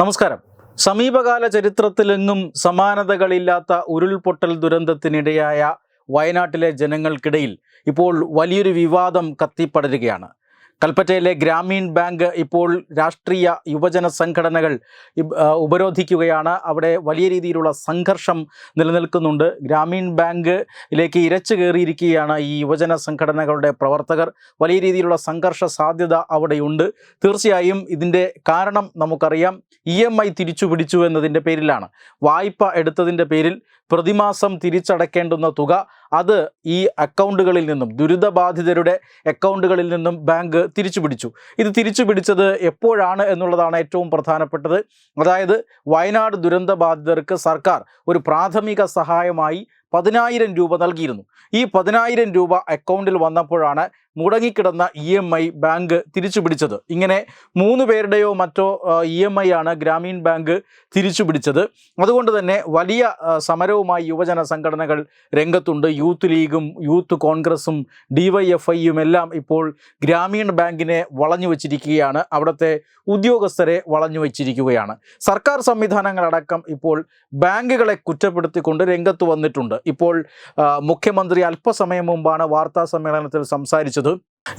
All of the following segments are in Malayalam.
നമസ്കാരം. സമീപകാല ചരിത്രത്തിലെങ്ങും സമാനതകളില്ലാത്ത ഉരുൾപൊട്ടൽ ദുരന്തത്തിനിടയായ വയനാട്ടിലെ ജനങ്ങൾക്കിടയിൽ ഇപ്പോൾ വലിയൊരു വിവാദം കത്തിപ്പടരുകയാണ്. കൽപ്പറ്റയിലെ ഗ്രാമീൺ ബാങ്ക് ഇപ്പോൾ രാഷ്ട്രീയ യുവജന സംഘടനകൾ ഉപരോധിക്കുകയാണ്. അവിടെ വലിയ രീതിയിലുള്ള സംഘർഷം നിലനിൽക്കുന്നുണ്ട്. ഗ്രാമീൺ ബാങ്കിലേക്ക് ഇരച്ചു കയറിയിരിക്കുകയാണ് ഈ യുവജന സംഘടനകളുടെ പ്രവർത്തകർ. വലിയ രീതിയിലുള്ള സംഘർഷ സാധ്യത അവിടെയുണ്ട്. തീർച്ചയായും ഇതിന്റെ കാരണം നമുക്കറിയാം. ഇ എം ഐ തിരിച്ചു പിടിച്ചു എന്നതിന്റെ പേരിലാണ്. വായ്പ എടുത്തതിന്റെ പേരിൽ പ്രതിമാസം തിരിച്ചടക്കേണ്ടുന്ന തുക അത് ഈ അക്കൗണ്ടുകളിൽ നിന്നും ദുരിതബാധിതരുടെ അക്കൗണ്ടുകളിൽ നിന്നും ബാങ്ക് തിരിച്ചു പിടിച്ചു ഇത് തിരിച്ചു പിടിച്ചത് എപ്പോഴാണ് എന്നുള്ളതാണ് ഏറ്റവും പ്രധാനപ്പെട്ടത്. അതായത് വയനാട് ദുരന്ത ബാധിതർക്ക് സർക്കാർ ഒരു പ്രാഥമിക സഹായമായി പതിനായിരം രൂപ നൽകിയിരുന്നു. ഈ പതിനായിരം രൂപ അക്കൗണ്ടിൽ വന്നപ്പോഴാണ് മുടങ്ങിക്കിടന്ന ഇ എം ഐ ബാങ്ക് തിരിച്ചു പിടിച്ചത് ഇങ്ങനെ മൂന്ന് പേരുടെയോ മറ്റോ ഇ എം ഐ ആണ് ഗ്രാമീൺ ബാങ്ക് തിരിച്ചു പിടിച്ചത് അതുകൊണ്ട് തന്നെ വലിയ സമരവുമായി യുവജന സംഘടനകൾ രംഗത്തുണ്ട്. യൂത്ത് ലീഗും യൂത്ത് കോൺഗ്രസും ഡിവൈഎഫ്ഐയും എല്ലാം ഇപ്പോൾ ഗ്രാമീൺ ബാങ്കിനെ വളഞ്ഞു വച്ചിരിക്കുകയാണ്. അവിടുത്തെ ഉദ്യോഗസ്ഥരെ വളഞ്ഞു വച്ചിരിക്കുകയാണ്. സർക്കാർ സംവിധാനങ്ങളടക്കം ഇപ്പോൾ ബാങ്കുകളെ കുറ്റപ്പെടുത്തിക്കൊണ്ട് രംഗത്ത് വന്നിട്ടുണ്ട്. ഇപ്പോൾ മുഖ്യമന്ത്രി അല്പസമയം മുമ്പാണ് വാർത്താ സമ്മേളനത്തിൽ സംസാരിച്ചത്.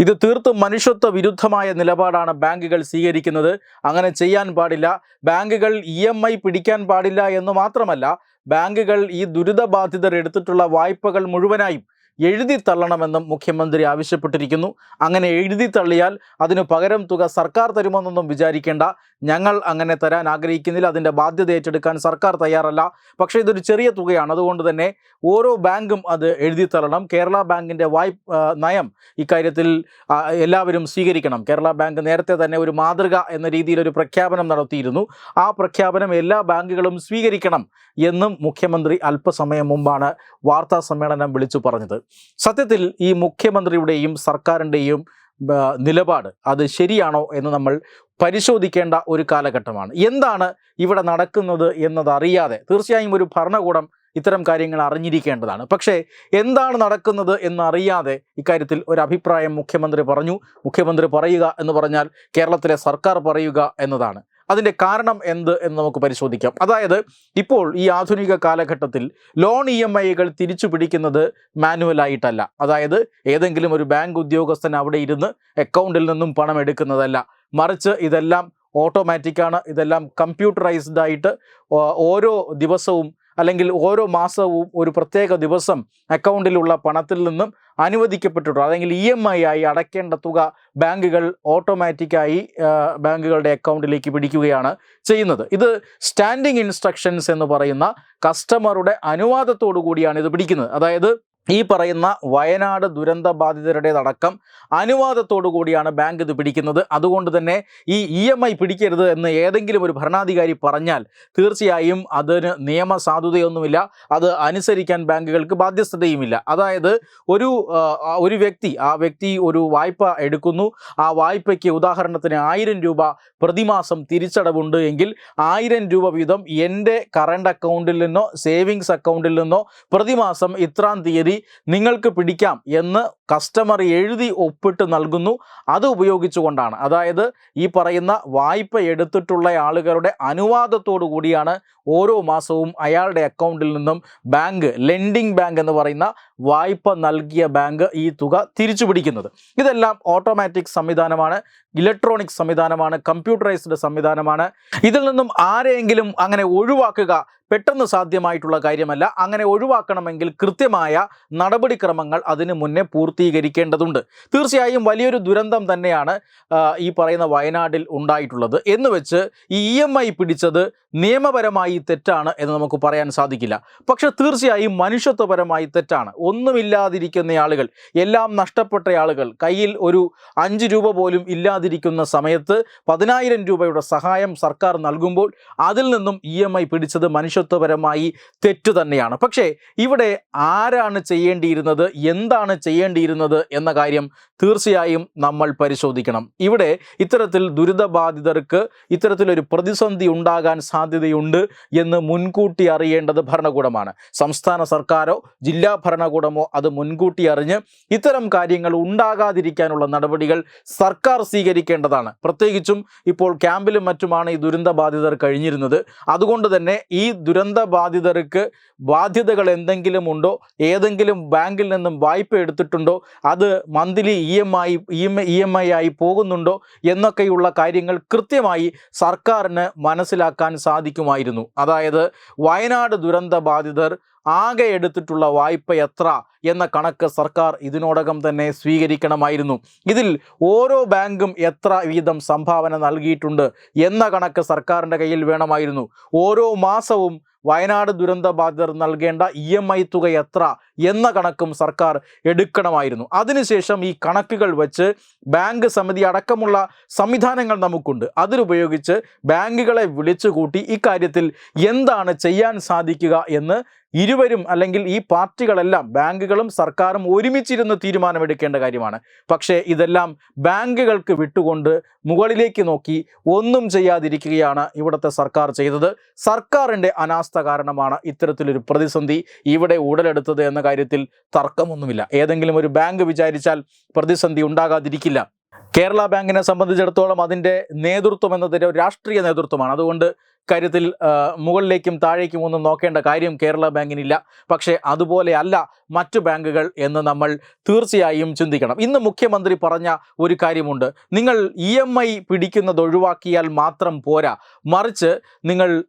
ഇത് തീർത്തും മനുഷ്യത്വ വിരുദ്ധമായ നിലപാടാണ് ബാങ്കുകൾ സ്വീകരിക്കുന്നത്. അങ്ങനെ ചെയ്യാൻ പാടില്ല. ബാങ്കുകൾ ഇ പിടിക്കാൻ പാടില്ല എന്ന് മാത്രമല്ല ബാങ്കുകൾ ഈ ദുരിതബാധിതർ എടുത്തിട്ടുള്ള വായ്പകൾ മുഴുവനായും എഴുതി തള്ളണമെന്നും മുഖ്യമന്ത്രി ആവശ്യപ്പെട്ടിരിക്കുന്നു. അങ്ങനെ എഴുതി തള്ളിയാൽ അതിന് പകരം തുക സർക്കാർ തരുമെന്നൊന്നും വിചാരിക്കേണ്ട. ഞങ്ങൾ അങ്ങനെ തരാൻ ആഗ്രഹിക്കുന്നില്ല. അതിന്റെ ബാധ്യത ഏറ്റെടുക്കാൻ സർക്കാർ തയ്യാറല്ല. പക്ഷേ ഇതൊരു ചെറിയ തുകയാണ്. അതുകൊണ്ട് തന്നെ ഓരോ ബാങ്കും അത് എഴുതി തള്ളണം. കേരള ബാങ്കിന്റെ വായ്പ നയം ഇക്കാര്യത്തിൽ എല്ലാവരും സ്വീകരിക്കണം. കേരള ബാങ്ക് നേരത്തെ തന്നെ ഒരു മാതൃക എന്ന രീതിയിൽ ഒരു പ്രഖ്യാപനം നടത്തിയിരുന്നു. ആ പ്രഖ്യാപനം എല്ലാ ബാങ്കുകളും സ്വീകരിക്കണം എന്നും മുഖ്യമന്ത്രി അല്പസമയം മുമ്പാണ് വാർത്താ സമ്മേളനം വിളിച്ചു പറഞ്ഞത്. സത്യത്തിൽ ഈ മുഖ്യമന്ത്രിയുടെയും സർക്കാരിന്റെയും നിലപാട് അത് ശരിയാണോ എന്ന് നമ്മൾ പരിശോധിക്കേണ്ട ഒരു കാലഘട്ടമാണ്. എന്താണ് ഇവിടെ നടക്കുന്നത് എന്നതറിയാതെ തീർച്ചയായും ഒരു ഭരണകൂടം ഇത്തരം കാര്യങ്ങൾ അറിഞ്ഞിരിക്കേണ്ടതാണ്. പക്ഷേ എന്താണ് നടക്കുന്നത് എന്നറിയാതെ ഇക്കാര്യത്തിൽ ഒരു അഭിപ്രായം മുഖ്യമന്ത്രി പറഞ്ഞു. മുഖ്യമന്ത്രി പറയുക എന്ന് പറഞ്ഞാൽ കേരളത്തിലെ സർക്കാർ പറയുക എന്നതാണ്. അതിന്റെ കാരണം എന്ത് എന്ന് നമുക്ക് പരിശോധിക്കാം. അതായത് ഇപ്പോൾ ഈ ആധുനിക കാലഘട്ടത്തിൽ ലോൺ ഇ എം ഐകൾ തിരിച്ചു പിടിക്കുന്നത് മാനുവലായിട്ടല്ല അതായത് ഏതെങ്കിലും ഒരു ബാങ്ക് ഉദ്യോഗസ്ഥൻ അവിടെ ഇരുന്ന് അക്കൗണ്ടിൽ നിന്നും പണം എടുക്കുന്നതല്ല. മറിച്ച് ഇതെല്ലാം ഓട്ടോമാറ്റിക്കാണ്. ഇതെല്ലാം കമ്പ്യൂട്ടറൈസ്ഡ് ആയിട്ട് ഓരോ ദിവസവും അല്ലെങ്കിൽ ഓരോ മാസവും ഒരു പ്രത്യേക ദിവസം അക്കൗണ്ടിലുള്ള പണത്തിൽ നിന്നും അനുവദിക്കപ്പെട്ടിട്ടുള്ളൂ അല്ലെങ്കിൽ ഇ എം ഐ ആയി അടയ്ക്കേണ്ട തുക ബാങ്കുകൾ ഓട്ടോമാറ്റിക്കായി ബാങ്കുകളുടെ അക്കൗണ്ടിലേക്ക് പിടിക്കുകയാണ് ചെയ്യുന്നത്. ഇത് സ്റ്റാൻഡിംഗ് ഇൻസ്ട്രക്ഷൻസ് എന്ന് പറയുന്ന കസ്റ്റമറുടെ അനുവാദത്തോടു കൂടിയാണ് ഇത് പിടിക്കുന്നത്. അതായത് ഈ പറയുന്ന വയനാട് ദുരന്ത ബാധിതരുടേതടക്കം അനുവാദത്തോടു കൂടിയാണ് ബാങ്ക് ഇത് പിടിക്കുന്നത്. അതുകൊണ്ട് തന്നെ ഈ ഇ എം ഐ പിടിക്കരുത് എന്ന് ഏതെങ്കിലും ഒരു ഭരണാധികാരി പറഞ്ഞാൽ തീർച്ചയായും അതിന് നിയമസാധുതയൊന്നുമില്ല അത് അനുസരിക്കാൻ ബാങ്കുകൾക്ക് ബാധ്യസ്ഥതയുമില്ല. അതായത് ഒരു ഒരു വ്യക്തി ആ വ്യക്തി ഒരു വായ്പ എടുക്കുന്നു. ആ വായ്പയ്ക്ക് ഉദാഹരണത്തിന് ആയിരം രൂപ പ്രതിമാസം തിരിച്ചടവുണ്ട് എങ്കിൽ ആയിരം രൂപ വീതം എന്റെ കറണ്ട് അക്കൗണ്ടിൽ നിന്നോ സേവിങ്സ് അക്കൗണ്ടിൽ നിന്നോ പ്രതിമാസം ഇത്രാം തീയതി നിങ്ങൾക്ക് പിടിക്കാം എന്ന് കസ്റ്റമർ എഴുതി ഒപ്പിട്ട് നൽകുന്നു. അത് ഉപയോഗിച്ചുകൊണ്ടാണ്. അതായത് ഈ പറയുന്ന വായ്പ എടുത്തിട്ടുള്ള ആളുകളുടെ അനുവാദത്തോടു കൂടിയാണ് ഓരോ മാസവും അയാളുടെ അക്കൗണ്ടിൽ നിന്നും ബാങ്ക് ലെൻഡിങ് ബാങ്ക് എന്ന് പറയുന്ന വായ്പ നൽകിയ ബാങ്ക് ഈ തുക തിരിച്ചു പിടിക്കുന്നത്. ഇതെല്ലാം ഓട്ടോമാറ്റിക് സംവിധാനമാണ് ഇലക്ട്രോണിക് സംവിധാനമാണ് കമ്പ്യൂട്ടറൈസ്ഡ് സംവിധാനമാണ്. ഇതിൽ നിന്നും ആരെയെങ്കിലും അങ്ങനെ ഒഴിവാക്കുക പെട്ടെന്ന് സാധ്യമായിട്ടുള്ള കാര്യമല്ല. അങ്ങനെ ഒഴിവാക്കണമെങ്കിൽ കൃത്യമായ നടപടിക്രമങ്ങൾ അതിന് മുന്നേ പൂർത്തീകരിക്കേണ്ടതുണ്ട്. തീർച്ചയായും വലിയൊരു ദുരന്തം തന്നെയാണ് ഈ പറയുന്ന വയനാട്ടിൽ ഉണ്ടായിട്ടുള്ളത്. എന്ന് വെച്ച് ഈ ഇ എം ഐ പിടിച്ചത് നിയമപരമായി തെറ്റാണ് എന്ന് നമുക്ക് പറയാൻ സാധിക്കില്ല. പക്ഷെ തീർച്ചയായും മനുഷ്യത്വപരമായി തെറ്റാണ്. ഒന്നുമില്ലാതിരിക്കുന്ന ആളുകൾ എല്ലാം നഷ്ടപ്പെട്ട ആളുകൾ കയ്യിൽ ഒരു അഞ്ച് രൂപ പോലും ഇല്ലാതിരിക്കുന്ന സമയത്ത് പതിനായിരം രൂപയുടെ സഹായം സർക്കാർ നൽകുമ്പോൾ അതിൽ നിന്നും ഇ പിടിച്ചത് മനുഷ്യ മനുഷ്യത്വപരമായി തെറ്റു തന്നെയാണ്. പക്ഷേ ഇവിടെ ആരാണ് ചെയ്യേണ്ടിയിരുന്നത്? എന്താണ് ചെയ്യേണ്ടിയിരുന്നത് എന്ന കാര്യം തീർച്ചയായും നമ്മൾ പരിശോധിക്കണം. ഇവിടെ ഇത്തരത്തിൽ ദുരിതബാധിതർക്ക് ഇത്തരത്തിലൊരു പ്രതിസന്ധി ഉണ്ടാകാൻ സാധ്യതയുണ്ട് എന്ന് മുൻകൂട്ടി അറിയേണ്ടത് ഭരണകൂടമാണ്. സംസ്ഥാന സർക്കാരോ ജില്ലാ ഭരണകൂടമോ അത് മുൻകൂട്ടി അറിഞ്ഞ് ഇത്തരം കാര്യങ്ങൾ ഉണ്ടാകാതിരിക്കാനുള്ള നടപടികൾ സർക്കാർ സ്വീകരിക്കേണ്ടതാണ്. പ്രത്യേകിച്ചും ഇപ്പോൾ ക്യാമ്പിലും മറ്റുമാണ് ഈ ദുരന്തബാധിതർ കഴിഞ്ഞിരുന്നത്. അതുകൊണ്ട് തന്നെ ഈ ദുരന്ത ബാധിതർക്ക് ബാധ്യതകൾ എന്തെങ്കിലും ഉണ്ടോ? ഏതെങ്കിലും ബാങ്കിൽ നിന്നും വായ്പ എടുത്തിട്ടുണ്ടോ? അത് monthly E M I E M E M I ആയി പോകുന്നുണ്ടോ? എന്നൊക്കെയുള്ള കാര്യങ്ങൾ കൃത്യമായി സർക്കാരിന് മനസ്സിലാക്കാൻ സാധിക്കുമായിരുന്നു. അതായത് വയനാട് ദുരന്ത ബാധിതർ ആകെ എടുത്തിട്ടുള്ള വായ്പ എത്ര? എന്ന കണക്ക് സർക്കാർ ഇതിനോടകം തന്നെ സ്വീകരിക്കണമായിരുന്നു. ഇതിൽ ഓരോ ബാങ്കും എത്ര വീതം സംഭാവന നൽകിയിട്ടുണ്ട് എന്ന കണക്ക് സർക്കാരിന്റെ കയ്യിൽ വേണമായിരുന്നു. ഓരോ മാസവും വയനാട് ദുരന്ത ബാധിതർ നൽകേണ്ട ഇ എം ഐ തുക എത്ര എന്ന കണക്കും സർക്കാർ എടുക്കണമായിരുന്നു. അതിനുശേഷം ഈ കണക്കുകൾ വെച്ച് ബാങ്ക് സമിതി അടക്കമുള്ള സംവിധാനങ്ങൾ നമുക്കുണ്ട്. അതിലുപയോഗിച്ച് ബാങ്കുകളെ വിളിച്ചുകൂട്ടി ഇക്കാര്യത്തിൽ എന്താണ് ചെയ്യാൻ സാധിക്കുക എന്ന് ഇരുവരും അല്ലെങ്കിൽ ഈ പാർട്ടികളെല്ലാം ബാങ്കുകളും സർക്കാരും ഒരുമിച്ചിരുന്ന് തീരുമാനമെടുക്കേണ്ട കാര്യമാണ്. പക്ഷേ ഇതെല്ലാം ബാങ്കുകൾക്ക് വിട്ടുകൊണ്ട് മുകളിലേക്ക് നോക്കി ഒന്നും ചെയ്യാതിരിക്കുകയാണ് ഇവിടുത്തെ സർക്കാർ ചെയ്തത്. സർക്കാരിന്റെ അനാസ്ഥ കാരണമാണ് ഇത്തരത്തിലൊരു പ്രതിസന്ധി ഇവിടെ ഉടലെടുത്തത് എന്ന കാര്യത്തിൽ തർക്കമൊന്നുമില്ല. ഏതെങ്കിലും ഒരു ബാങ്ക് വിചാരിച്ചാൽ പ്രതിസന്ധി ഉണ്ടാകാതിരിക്കില്ല. കേരള ബാങ്കിനെ സംബന്ധിച്ചിടത്തോളം അതിന്റെ നേതൃത്വം എന്നതിന്റെ ഒരു രാഷ്ട്രീയ നേതൃത്വമാണ്. അതുകൊണ്ട് കാര്യത്തിൽ മുകളിലേക്കും താഴേക്കും ഒന്നും നോക്കേണ്ട കാര്യം കേരള ബാങ്കിനില്ല. പക്ഷേ അതുപോലെയല്ല മറ്റു ബാങ്കുകൾ എന്ന് നമ്മൾ തീർച്ചയായും ചിന്തിക്കണം. ഇന്ന് മുഖ്യമന്ത്രി പറഞ്ഞ ഒരു കാര്യമുണ്ട്. നിങ്ങൾ ഇ എം ഐ പിടിക്കുന്നത് ഒഴിവാക്കിയാൽ മാത്രം പോരാ. മറിച്ച് നിങ്ങൾ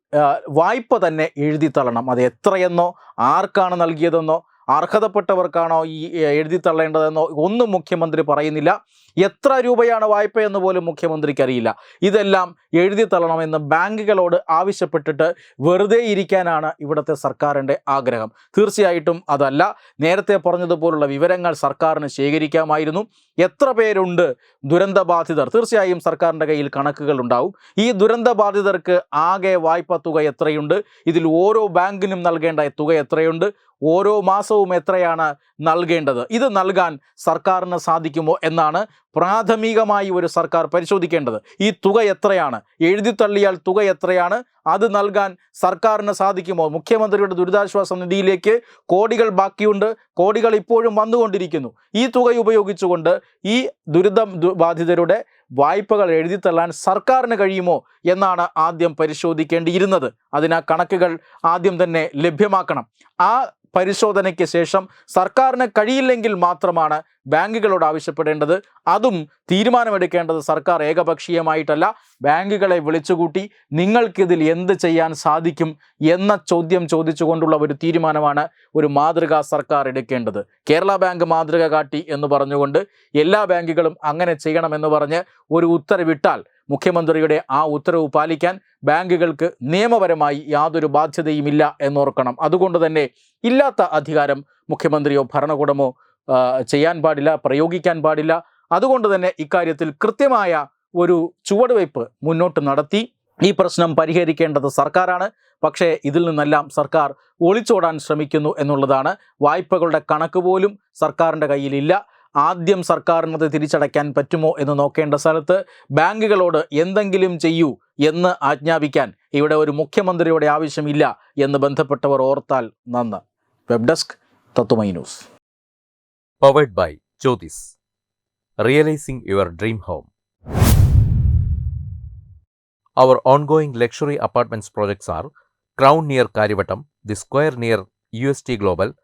വായ്പ തന്നെ എഴുതി തള്ളണം. അത് എത്രയെന്നോ ആർക്കാണ് നൽകിയതെന്നോ അർഹതപ്പെട്ടവർക്കാണോ ഈ എഴുതി തള്ളേണ്ടതെന്നോ ഒന്നും മുഖ്യമന്ത്രി പറയുന്നില്ല. എത്ര രൂപയാണ് വായ്പയെന്ന് പോലും മുഖ്യമന്ത്രിക്ക് അറിയില്ല ഇതെല്ലാം എഴുതി തള്ളണമെന്ന് ബാങ്കുകളോട് ആവശ്യപ്പെട്ടിട്ട് വെറുതെ ഇരിക്കാനാണ് ഇവിടുത്തെ സർക്കാരിന്റെ ആഗ്രഹം. തീർച്ചയായിട്ടും അതല്ല. നേരത്തെ പറഞ്ഞതുപോലുള്ള വിവരങ്ങൾ സർക്കാരിന് ശേഖരിക്കാമായിരുന്നു. എത്ര പേരുണ്ട് ദുരന്തബാധിതർ? തീർച്ചയായും സർക്കാരിന്റെ കയ്യിൽ കണക്കുകൾ ഉണ്ടാവും. ഈ ദുരന്തബാധിതർക്ക് ആകെ വായ്പ തുക എത്രയുണ്ട്? ഇതിൽ ഓരോ ബാങ്കിനും നൽകേണ്ട തുക എത്രയുണ്ട്? ഓരോ മാസവും എത്രയാണ് നൽകേണ്ടത്? ഇത് നൽകാൻ സർക്കാരിന് സാധിക്കുമോ എന്നാണ് പ്രാഥമികമായി ഒരു സർക്കാർ പരിശോധിക്കേണ്ടത്. ഈ തുക എത്രയാണ്? എഴുതി തള്ളിയാൽ തുക എത്രയാണ്? അത് നൽകാൻ സർക്കാരിന് സാധിക്കുമോ? മുഖ്യമന്ത്രിയുടെ ദുരിതാശ്വാസ നിധിയിലേക്ക് കോടികൾ ബാക്കിയുണ്ട്. കോടികൾ ഇപ്പോഴും വന്നുകൊണ്ടിരിക്കുന്നു. ഈ തുക ഉപയോഗിച്ചുകൊണ്ട് ഈ ദുരിതം ബാധിതരുടെ വായ്പകൾ എഴുതി തള്ളാൻ സർക്കാരിന് കഴിയുമോ എന്നാണ് ആദ്യം പരിശോധിക്കേണ്ടിയിരുന്നത്. അതിന് കണക്കുകൾ ആദ്യം തന്നെ ലഭ്യമാക്കണം. ആ പരിശോധനയ്ക്ക് ശേഷം സർക്കാരിന് കഴിയില്ലെങ്കിൽ മാത്രമാണ് ബാങ്കുകളോട് ആവശ്യപ്പെടേണ്ടത്. അതും തീരുമാനമെടുക്കേണ്ടത് സർക്കാർ ഏകപക്ഷീയമായിട്ടല്ല. ബാങ്കുകളെ വിളിച്ചുകൂട്ടി നിങ്ങൾക്കിതിൽ എന്ത് ചെയ്യാൻ സാധിക്കും എന്ന ചോദ്യം ചോദിച്ചുകൊണ്ടുള്ള ഒരു തീരുമാനമാണ് ഒരു മാതൃകാ സർക്കാർ എടുക്കേണ്ടത്. കേരള ബാങ്ക് മാതൃക കാട്ടി എന്ന് പറഞ്ഞുകൊണ്ട് എല്ലാ ബാങ്കുകളും അങ്ങനെ ചെയ്യണമെന്ന് പറഞ്ഞ് ഒരു ഉത്തരവിട്ടാൽ മുഖ്യമന്ത്രിയുടെ ആ ഉത്തരവ് പാലിക്കാൻ ബാങ്കുകൾക്ക് നിയമപരമായി യാതൊരു ബാധ്യതയുമില്ല എന്നോർക്കണം. അതുകൊണ്ട് തന്നെ ഇല്ലാത്ത അധികാരം മുഖ്യമന്ത്രിയോ ഭരണകൂടമോ ചെയ്യാൻ പാടില്ല പ്രയോഗിക്കാൻ പാടില്ല. അതുകൊണ്ട് തന്നെ ഇക്കാര്യത്തിൽ കൃത്യമായ ഒരു ചുവടുവയ്പ് മുന്നോട്ട് നടത്തി. ഈ പ്രശ്നം പരിഹരിക്കേണ്ടത് സർക്കാരാണ്. പക്ഷേ ഇതിൽ നിന്നെല്ലാം സർക്കാർ ഒളിച്ചോടാൻ ശ്രമിക്കുന്നു എന്നുള്ളതാണ്. വായ്പകളുടെ കണക്ക് പോലും സർക്കാരിന്റെ കയ്യിലില്ല. ആദ്യം സർക്കാരിനത് തിരിച്ചടയ്ക്കാൻ പറ്റുമോ എന്ന് നോക്കേണ്ട സ്ഥലത്ത് ബാങ്കുകളോട് എന്തെങ്കിലും ചെയ്യൂ എന്ന് ആജ്ഞാപിക്കാൻ ഇവിടെ ഒരു മുഖ്യമന്ത്രിയുടെ ആവശ്യമില്ല എന്ന് ബന്ധപ്പെട്ടവർ ഓർത്താൽ നന്ന്. Web desk Tatvamayi news. Powered by Jyothis realising your dream home our ongoing luxury apartments projects are Crown near Karyavattam the square near U S T Crown